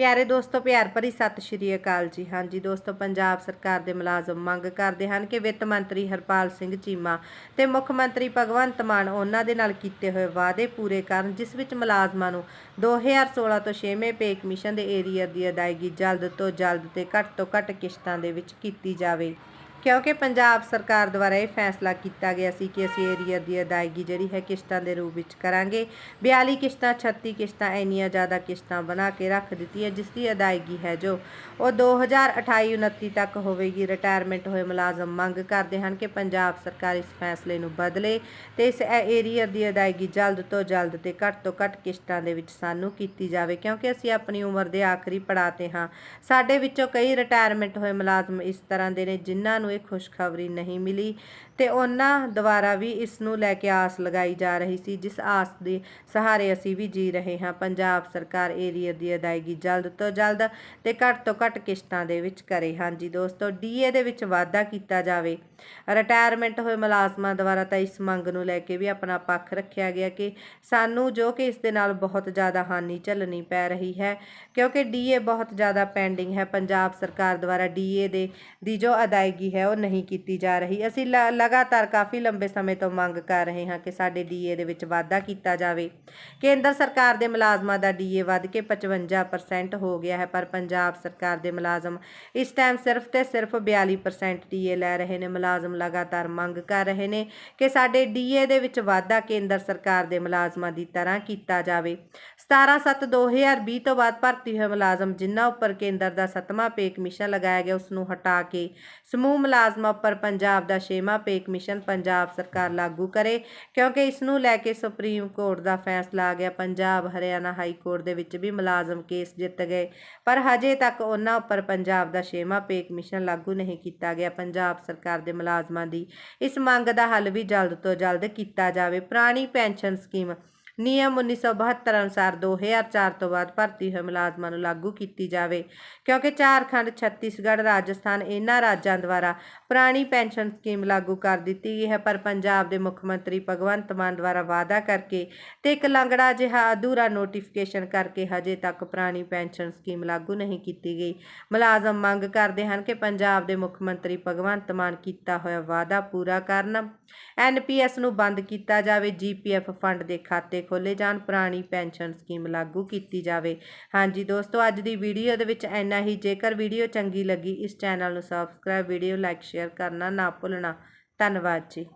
ਪਿਆਰੇ ਦੋਸਤੋ, ਪਿਆਰ ਭਰੀ ਸਤਿ ਸ਼੍ਰੀ ਅਕਾਲ ਜੀ। ਹਾਂਜੀ ਦੋਸਤੋ, ਪੰਜਾਬ ਸਰਕਾਰ ਦੇ ਮੁਲਾਜ਼ਮ ਮੰਗ ਕਰਦੇ ਹਨ ਕਿ ਵਿੱਤ ਮੰਤਰੀ ਹਰਪਾਲ ਸਿੰਘ ਚੀਮਾ ਤੇ ਮੁੱਖ ਮੰਤਰੀ ਭਗਵੰਤ ਮਾਨ ਉਹਨਾਂ ਦੇ ਨਾਲ ਕੀਤੇ ਹੋਏ ਵਾਅਦੇ ਪੂਰੇ ਕਰਨ, ਜਿਸ ਵਿੱਚ ਮੁਲਾਜ਼ਮਾਂ ਨੂੰ 2016 ਤੋਂ 6ਵੇਂ ਪੇ ਕਮਿਸ਼ਨ ਦੇ ਏਰੀਆ ਦੀ ਅਦਾਇਗੀ ਜਲਦ ਤੋਂ ਜਲਦ ਤੇ ਘੱਟ ਤੋਂ ਘੱਟ ਕਿਸ਼ਤਾਂ ਦੇ ਵਿੱਚ ਕੀਤੀ ਜਾਵੇ। ਕਿਉਂਕਿ ਪੰਜਾਬ ਸਰਕਾਰ ਦੁਆਰਾ ਇਹ ਫੈਸਲਾ ਕੀਤਾ ਗਿਆ ਸੀ ਕਿ ਅਸੀਂ ਏਰੀਅਰ ਦੀ ਅਦਾਇਗੀ ਜਿਹੜੀ ਹੈ ਕਿਸ਼ਤਾਂ ਦੇ ਰੂਪ ਵਿੱਚ ਕਰਾਂਗੇ। 42 ਕਿਸ਼ਤਾਂ 36 ਕਿਸ਼ਤਾਂ ਇੰਨੀਆਂ ਜ਼ਿਆਦਾ ਕਿਸ਼ਤਾਂ ਬਣਾ ਕੇ ਰੱਖ ਦਿੱਤੀ ਹੈ ਜਿਸ ਦੀ ਅਦਾਇਗੀ ਹੈ ਜੋ ਉਹ 2028 29 ਤੱਕ ਹੋਵੇਗੀ। ਰਿਟਾਇਰਮੈਂਟ ਹੋਏ ਮੁਲਾਜ਼ਮ ਮੰਗ ਕਰਦੇ ਹਨ ਕਿ ਪੰਜਾਬ ਸਰਕਾਰ ਇਸ ਫੈਸਲੇ ਨੂੰ ਬਦਲੇ ਤੇ ਇਸ ਏਰੀਅਰ ਦੀ ਅਦਾਇਗੀ ਜਲਦ ਤੋਂ ਜਲਦ ਤੇ ਘੱਟ ਤੋਂ ਘੱਟ ਕਿਸ਼ਤਾਂ ਦੇ ਵਿੱਚ ਸਾਨੂੰ ਕੀਤੀ ਜਾਵੇ, ਕਿਉਂਕਿ ਅਸੀਂ ਆਪਣੀ ਉਮਰ ਦੇ ਆਖਰੀ ਪੜਾਅ ਤੇ ਹਾਂ। ਸਾਡੇ ਵਿੱਚੋਂ ਕਈ ਰਿਟਾਇਰਮੈਂਟ ਹੋਏ ਮੁਲਾਜ਼ਮ ਇਸ ਤਰ੍ਹਾਂ ਦੇ ਨੇ ਜਿਨ੍ਹਾਂ ਨੂੰ ਇਹ ਖੁਸ਼ਖਬਰੀ ਨਹੀਂ ਮਿਲੀ ਤੇ ਉਹਨਾਂ ਦੁਆਰਾ ਵੀ ਇਸ ਨੂੰ ਲੈ ਕੇ ਆਸ ਲਗਾਈ ਜਾ ਰਹੀ ਸੀ, ਜਿਸ ਆਸ ਦੇ ਸਹਾਰੇ ਅਸੀਂ ਵੀ ਜੀ ਰਹੇ ਹਾਂ। ਪੰਜਾਬ ਸਰਕਾਰ ਏਰੀਅਰ ਦੀ ਅਦਾਇਗੀ ਜਲਦ ਤੋਂ ਜਲਦ ਤੇ ਘੱਟ ਤੋਂ ਘੱਟ ਕਿਸ਼ਤਾਂ ਦੇ ਵਿੱਚ ਕਰੇ। ਹਾਂਜੀ ਦੋਸਤੋ ਡੀਏ ਦੇ ਵਿੱਚ ਵਾਧਾ ਕੀਤਾ ਜਾਵੇ। ਰਿਟਾਇਰਮੈਂਟ ਹੋਏ ਮੁਲਾਜ਼ਮਾਂ ਦੁਆਰਾ ਤਾਂ ਇਸ ਮੰਗ ਨੂੰ ਲੈ ਕੇ ਵੀ ਆਪਣਾ ਪੱਖ ਰੱਖਿਆ ਗਿਆ ਕਿ ਸਾਨੂੰ ਜੋ ਕਿ ਇਸ ਦੇ ਨਾਲ ਬਹੁਤ ਜ਼ਿਆਦਾ ਹਾਨੀ ਝੱਲਣੀ ਪੈ ਰਹੀ ਹੈ, ਕਿਉਂਕਿ ਡੀਏ ਬਹੁਤ ਜ਼ਿਆਦਾ ਪੈਂਡਿੰਗ ਹੈ। ਪੰਜਾਬ ਸਰਕਾਰ ਦੁਆਰਾ ਡੀਏ ਦੇ, ਦੀ ਜੋ ਅਦਾਇਗੀ ਹੈ ਉਹ ਨਹੀਂ ਕੀਤੀ ਜਾ ਰਹੀ। ਅਸੀਂ ਲ- ਲਗਾਤਾਰ ਕਾਫੀ ਲੰਬੇ ਸਮੇਂ ਤੋਂ ਮੰਗ ਕਰ ਰਹੇ ਹਾਂ ਕਿ ਸਾਡੇ ਡੀਏ ਦੇ ਵਿੱਚ ਵਾਧਾ ਕੀਤਾ ਜਾਵੇ। ਕੇਂਦਰ ਸਰਕਾਰ ਦੇ ਮੁਲਾਜ਼ਮਾਂ ਦਾ ਡੀਏ ਵੱਧ ਕੇ 55% ਹੋ ਗਿਆ ਹੈ, ਪਰ ਪੰਜਾਬ ਸਰਕਾਰ ਦੇ ਮੁਲਾਜ਼ਮ ਇਸ ਟਾਈਮ ਸਿਰਫ ਤੇ ਸਿਰਫ 42% ਡੀਏ ਲੈ ਰਹੇ ਨੇ। ਮੁਲਾਜ਼ਮ ਲਗਾਤਾਰ ਮੰਗ ਕਰ ਰਹੇ ਨੇ ਕਿ ਸਾਡੇ ਡੀਏ ਦੇ ਵਿੱਚ ਵਾਧਾ ਕੇਂਦਰ ਸਰਕਾਰ ਦੇ ਮੁਲਾਜ਼ਮਾਂ ਦੀ ਤਰ੍ਹਾਂ ਕੀਤਾ ਜਾਵੇ। 17/7/2020 ਤੋਂ ਬਾਅਦ ਭਰਤੀ ਹੋਏ ਮੁਲਾਜ਼ਮ ਜਿਨ੍ਹਾਂ ਉੱਪਰ ਕੇਂਦਰ ਦਾ ਸੱਤਵਾਂ ਪੇ ਕਮਿਸ਼ਨ ਲਗਾਇਆ ਗਿਆ, ਉਸ ਨੂੰ ਹਟਾ ਕੇ ਸਮੂਹ ਮੁਲਾਜ਼ਮਾਂ ਉੱਪਰ ਪੰਜਾਬ ਦਾ ਛੇਵਾਂ ਪੇ ਕਮਿਸ਼ਨ ਪੰਜਾਬ ਸਰਕਾਰ ਲਾਗੂ ਕਰੇ, ਕਿਉਂਕਿ ਇਸ ਨੂੰ ਲੈ ਕੇ ਸੁਪਰੀਮ ਕੋਰਟ ਦਾ ਫੈਸਲਾ ਆ ਗਿਆ। ਪੰਜਾਬ, ਹਰਿਆਣਾ ਹਾਈ ਕੋਰਟ ਦੇ ਵਿੱਚ ਵੀ ਮੁਲਾਜ਼ਮ ਕੇਸ ਜਿੱਤ ਗਏ, ਪਰ ਹਜੇ ਤੱਕ ਉਹਨਾਂ ਉੱਪਰ ਪੰਜਾਬ ਦਾ ਛੇਵਾਂ ਪੇ ਕਮਿਸ਼ਨ ਲਾਗੂ ਨਹੀਂ ਕੀਤਾ ਗਿਆ। ਪੰਜਾਬ ਸਰਕਾਰ ਦੇ ਮੁਲਾਜ਼ਮਾਂ ਦੀ ਇਸ ਮੰਗ ਦਾ ਹੱਲ ਵੀ ਜਲਦ ਤੋਂ ਜਲਦ ਕੀਤਾ ਜਾਵੇ। ਪੁਰਾਣੀ ਪੈਨਸ਼ਨ ਸਕੀਮ ਨਿਯਮ 1972 ਅਨੁਸਾਰ 2004 ਤੋਂ ਬਾਅਦ ਭਰਤੀ ਹੋਏ ਮੁਲਾਜ਼ਮਾਂ ਨੂੰ ਲਾਗੂ ਕੀਤੀ ਜਾਵੇ। ਕਿਉਂਕਿ ਝਾਰਖੰਡ, ਛੱਤੀਸਗੜ੍ਹ, ਰਾਜਸਥਾਨ ਇਹਨਾਂ ਰਾਜਾਂ ਦੁਆਰਾ ਪੁਰਾਣੀ ਪੈਨਸ਼ਨ ਸਕੀਮ ਲਾਗੂ ਕਰ ਦਿੱਤੀ ਗਈ ਹੈ। ਪਰ ਪੰਜਾਬ ਦੇ ਮੁੱਖ ਮੰਤਰੀ ਭਗਵੰਤ ਮਾਨ ਦੁਆਰਾ ਵਾਅਦਾ ਕਰਕੇ ਤੇ ਇੱਕ ਲੰਗੜਾ ਜਿਹਾ ਅਧੂਰਾ ਨੋਟੀਫਿਕੇਸ਼ਨ ਕਰਕੇ ਹਜੇ ਤੱਕ ਪੁਰਾਣੀ ਪੈਨਸ਼ਨ ਸਕੀਮ ਲਾਗੂ ਨਹੀਂ ਕੀਤੀ ਗਈ। ਮੁਲਾਜ਼ਮ ਮੰਗ ਕਰਦੇ ਹਨ ਕਿ ਪੰਜਾਬ ਦੇ ਮੁੱਖ ਮੰਤਰੀ ਭਗਵੰਤ ਮਾਨ ਕੀਤਾ ਹੋਇਆ ਵਾਅਦਾ ਪੂਰਾ ਕਰਨ। ਐਨਪੀਐਸ ਨੂੰ ਬੰਦ ਕੀਤਾ ਜਾਵੇ। ਜੀਪੀਐਫ ਫੰਡ ਦੇ ਖਾਤੇ ਖੋਲੇ ਜਾਣ, ਪੁਰਾਣੀ ਪੈਨਸ਼ਨ ਸਕੀਮ ਲਾਗੂ ਕੀਤੀ ਜਾਵੇ। ਹਾਂਜੀ ਦੋਸਤੋ, ਅੱਜ ਦੀ ਵੀਡੀਓ ਦੇ ਵਿੱਚ ਇੰਨਾ ਹੀ। ਜੇਕਰ ਵੀਡੀਓ ਚੰਗੀ ਲੱਗੀ, ਇਸ ਚੈਨਲ ਨੂੰ ਸਬਸਕ੍ਰਾਈਬ ਵੀਡੀਓ ਲਾਈਕ ਸ਼ੇਅਰ ਕਰਨਾ ਨਾ ਭੁੱਲਣਾ। ਧੰਨਵਾਦ ਜੀ।